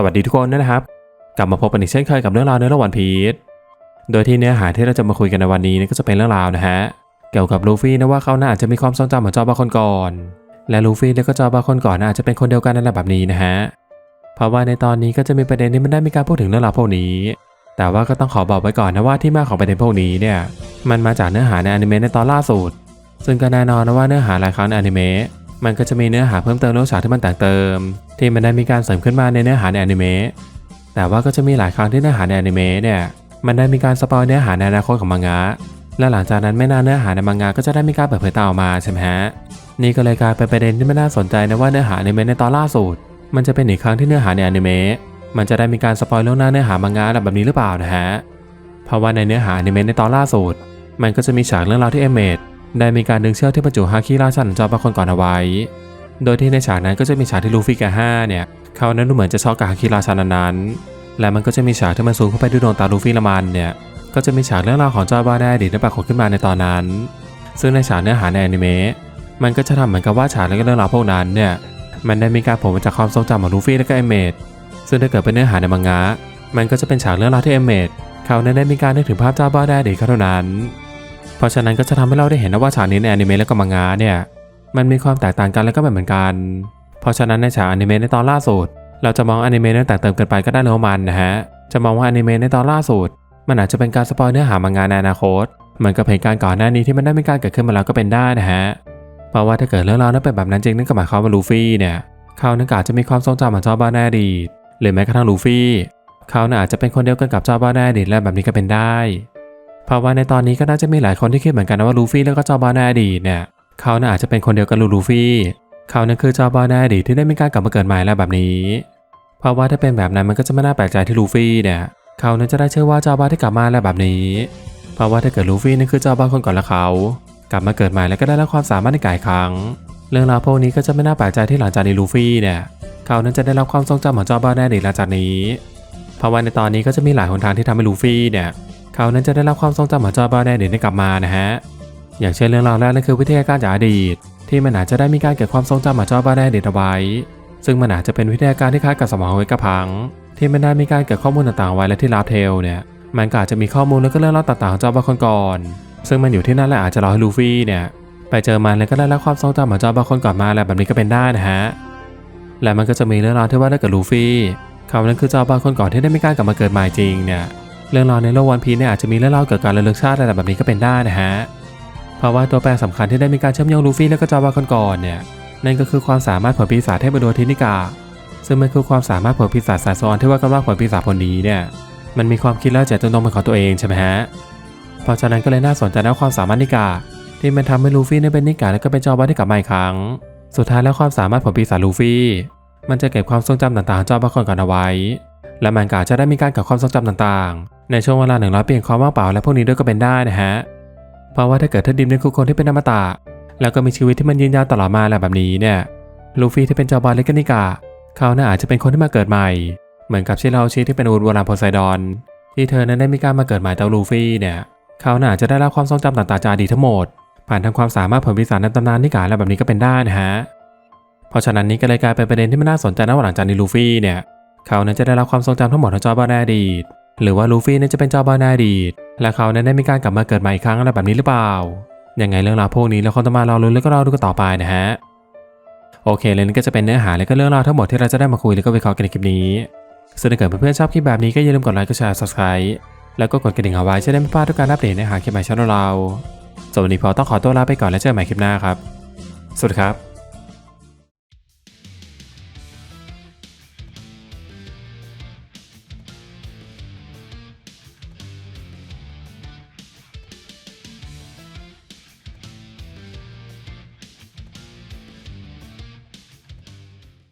สวัสดีทุกคนนะครับ กลับมาพบกันอีกเช่นเคยกับเรื่องราวในระหว่างพีชโดยที่เนื้อหาที่เราจะมาคุยกันในวันนี้นก็จะเป็นเรื่องราวนะฮะเกี่ยวกับลูฟี่นะว่าเขาน่าจะมีความทรงจำเหมือนจอบาคนก่อน และลูฟี่และก็จอบาคนก่อนน่าจะเป็นคนเดียวกันนั่นแหละแบบนี้นะฮะเพราะว่าในตอนนี้ก็จะมีประเด็นที่มันได้มีการพูดถึงเรื่องราวพวกนี้ แต่ว่าก็ต้องขอบอกไว้ก่อนนะว่าที่มาของประเด็นพวกนี้เนี่ยมันมาจากเนื้อหาในอนิเมะในตอนล่าสุดซึ่งก็แน่นอนนะว่าเนื้อหาหลายครั้งในอนิเมะ มันก็จะมีเนื้อหาเพิ่มเติมเรื่องฉากที่มันแต่งเติม ที่มันได้มีการเสริมขึ้นมาในเนื้อหาในอนิเมะแต่ว่าก็จะมีหลายครั้งที่เนื้อหาในอนิเมะเนี่ยมันได้มีการสปอยเนื้อหาในอนาคตของมังงะและหลังจากนั้นไม่นานเนื้อหาในมังงะก็จะได้มีการเปิดเผยตาออกมาใช่ไหมฮะนี่ก็เลยกลายเป็นประเด็นที่ไม่น่าสนใจนะว่าเนื้อหาอนิเมะในตอนล่าสุดมันจะเป็นอีกครั้งที่เนื้อหาในอนิเมะมันจะได้มีการสปอยล่วงหน้าเนื้อหามังงะแบบนี้หรือเปล่านะฮะเพราะว่าในเนื้อหาอนิเมะในตอนล่าสุดมันก็จะมีฉากเรื่องราวที่เอเมด ได้มีการดึงเชือกที่บรรจุฮาคิราชันจอบางคนก่อนเอาไว้ โดยที่ในฉากนั้นก็จะมีฉากที่ลูฟี่กับห้าเนี่ยเขานั้นดูเหมือนจะช็อกกับฮาคิราชันนั้น และมันก็จะมีฉากที่มันซูมเข้าไปด้วยดวงตาลูฟี่ละมันเนี่ยก็จะมีฉากเรื่องราวของจอบ้าในอดีตได้ปรากฏขึ้นมาในตอนนั้น ซึ่งในฉากเนื้อหาในอนิเมะมันก็จะทำเหมือนกับว่าฉากและก็เรื่องราวพวกนั้นเนี่ยมันได้มีการโผล่มาจากความทรงจำของลูฟี่และก็เอเมดซึ่งถ้าเกิดเป็นเนื้อหาในมังงะมันก็จะเป็นฉากเรื่องราวที่เอเมดเขานั้นได้มีการนึกถึงภาพจาบ้าได้ดีเขาเท่านั้น เพราะฉะนั้นก็จะทำให้เราได้เห็นนะว่าฉากนี้ในอนิเมะและก็มังงะเนี่ยมันมีความแตกต่างกันและก็ไม่เหมือนกัน เพราะฉะนั้นในฉากอนิเมะในตอนล่าสุดเราจะมองอนิเมะนั้นแตกเติมเกินไปก็ได้เลยว่ามันนะฮะจะมองว่าอนิเมะในตอนล่าสุดมันอาจจะเป็นการสปอยเนื้อหามังงะในอนาคตเหมือนกับเหตุการณ์ก่อนหน้านี้ที่มันได้มีการเกิดขึ้นมาแล้วก็เป็นได้นะฮะเพราะว่าถ้าเกิดเรื่องราวนั้นเป็นแบบนั้นจริงนั่นก็หมายความว่าลูฟี่เนี่ยเขานั้นก็อาจจะมีความทรงจำเหมือนจอบ้าในอดีหรือแม้กระทั่งลูฟี่เขาน่าอาจจะเป็นคนเดียวกันกับจอบ้าในอดีและแบบนี้ก็เป็นได้ เพราะว่าในตอนนี้ก็น่าจะมีหลายคนที่คิดเหมือนกันนะว่าลูฟี่แล้วก็จอบาในอดีตเนี่ยเขาน่าอาจจะเป็นคนเดียวกับลูฟี่ เขานั่นคือจอบาในอดีตที่ได้มีการกลับมาเกิดใหม่แล้วแบบนี้ เพราะว่าถ้าเป็นแบบนั้นมันก็จะไม่น่าแปลกใจที่ลูฟี่เนี่ยเขานั้นจะได้เชื่อว่าจอบ้าที่กลับมาแล้วแบบนี้ เพราะว่าถ้าเกิดลูฟี่นั่นคือจอบ้าคนก่อนและเขา กลับมาเกิดใหม่แล้วก็ได้รับความสามารถในกายครั้ง เรื่องราวพวกนี้ก็จะไม่น่าแปลกใจที่หลังจากนี้ลูฟี่เนี่ยเขานั้นจะได้รับความทรงจำของจอบ้าในอดีตหลังจากนี้ เพราะว่าในตอนนี้ก็จะมีหลายหนทางที่ทำให้ลูฟี่เนี่ย เขานั้นจะได้รับความทรงจำของจอบ้าในอดีตได้กลับมานะฮะ อย่างเช่นเรื่องราวแรกนั่นคือวิทยาการจากอดีต ที่มันอาจจะได้มีการเก็บความทรงจำของจอบ้าในอดีตเอาไว้ ซึ่งมันอาจจะเป็นวิทยาการที่คล้ายกับสมองเวกระพัง ที่มันได้มีการเก็บข้อมูลต่างๆไว้และที่ลาเทลเนี่ยมันก็อาจจะมีข้อมูลแล้วก็เรื่องราวต่างๆของจอบ้าคนก่อน ซึ่งมันอยู่ที่นั่นแหละอาจจะรอให้ลูฟี่เนี่ยไปเจอมันแล้วก็ได้รับความทรงจำของจอบ้าคนก่อนมาอะไรแบบนี้ก็เป็นได้นะฮะและมันก็จะมีเรื่องราวที่ว่าได้กับลูฟี่เขานั้นคือจอบ้าคนก่อนที่ได้มีการกลับมาเกิดใหม่จริงเนี่ย เรื่องราวในโลกวันพีเนี่ยอาจจะมีเรื่องเล่าเกี่ยวกับการระลึกชาติอะไรแบบนี้ก็เป็นได้นะฮะ เพราะว่าตัวแปรสำคัญที่ได้มีการเชื่อมโยงลูฟี่และก็จอบ้าคนก่อนเนี่ย นั่นก็คือความสามารถผลปีศาจเทพบุตรทินิกา ซึ่งมันคือความสามารถผลปีศาจสายซ้อนที่ว่ากันว่าผลปีศาจผลนี้เนี่ย มันมีความคิดและเจตจำนงเป็นของตัวเองใช่ไหมฮะ เพราะฉะนั้นก็เลยน่าสนใจในความสามารถนิกา ที่มันทำให้ลูฟี่ได้เป็นนิกาและก็เป็นจอบ้าที่กลับมาอีกครั้ง สุดท้ายแล้วความสามารถผลปีศาจลูฟี่ มันจะเก็บความทรงจำต่างๆของจอบ้าคนก่อนเอาไว้ และมันก็จะได้มีการเก็บความทรงจำต่างๆ ในช่วงเวลาหนึ่งร้อยปีแห่งความว่างเปล่าและพวกนี้ด้วยก็เป็นได้นะฮะ เพราะว่าถ้าเกิดท่านดิมนี่คือคนที่เป็นอมตะแล้วก็มีชีวิตที่มันยืนยาวตลอดมาแล้วแบบนี้เนี่ยลูฟี่ที่เป็นเจ้าบอลเล็กนิกาเขาน่าอาจจะเป็นคนที่มาเกิดใหม่ เหมือนกับชิราชิที่เป็นอูดวรามโพไซดอน ที่เธอนั้นได้มีการมาเกิดใหม่ต่ลูฟี่เนี่ยเขาน่าจะได้รับความทรงจำต่างๆจากอดีตทั้งหมด ผ่านทางความสามารถผลวิสารในตำนานนิกาและแบบนี้ก็เป็นได้นะฮะเพราะฉะนั้นนี้ก็เลยกลายเป็นประเด็นที่มันน่าสนใจนะว่าหลังจากนี้ลูฟี่เนี่ยเขานั้นจะได้รับความทรงจำทั้งหมดของจอบอลในอดีต หรือว่าลูฟี่นั้นจะเป็นจอบอลในอดีต และเขานั้นได้มีการกลับมาเกิดใหม่อีกครั้งอะไรแบบนี้หรือเปล่า ยังไงเรื่องราวพวกนี้เราคงต้องมารอลุ้นแล้วก็รอดูกันต่อไปนะฮะ โอเคเลยนี่ก็จะเป็นเนื้อหาและก็เรื่องราวทั้งหมดที่เราจะได้มาคุยแล้วก็วิเคราะห์กันในคลิปนี้ซึ่งถ้าเกิดเพื่อนๆชอบคลิปแบบนี้ก็อย่าลืมกดไลค์กดแชร์ subscribe แล้วก็กดกระดิ่งเอาไว้จะได้ไม่พลาดทุกการอัปเดตในหาคลิปใหม่ช่องเราสวันนี้พอต้องขอตัวลาไปก่อนแล้วเจอกันใหม่คลิปหน้าครับ สวัสดีครับ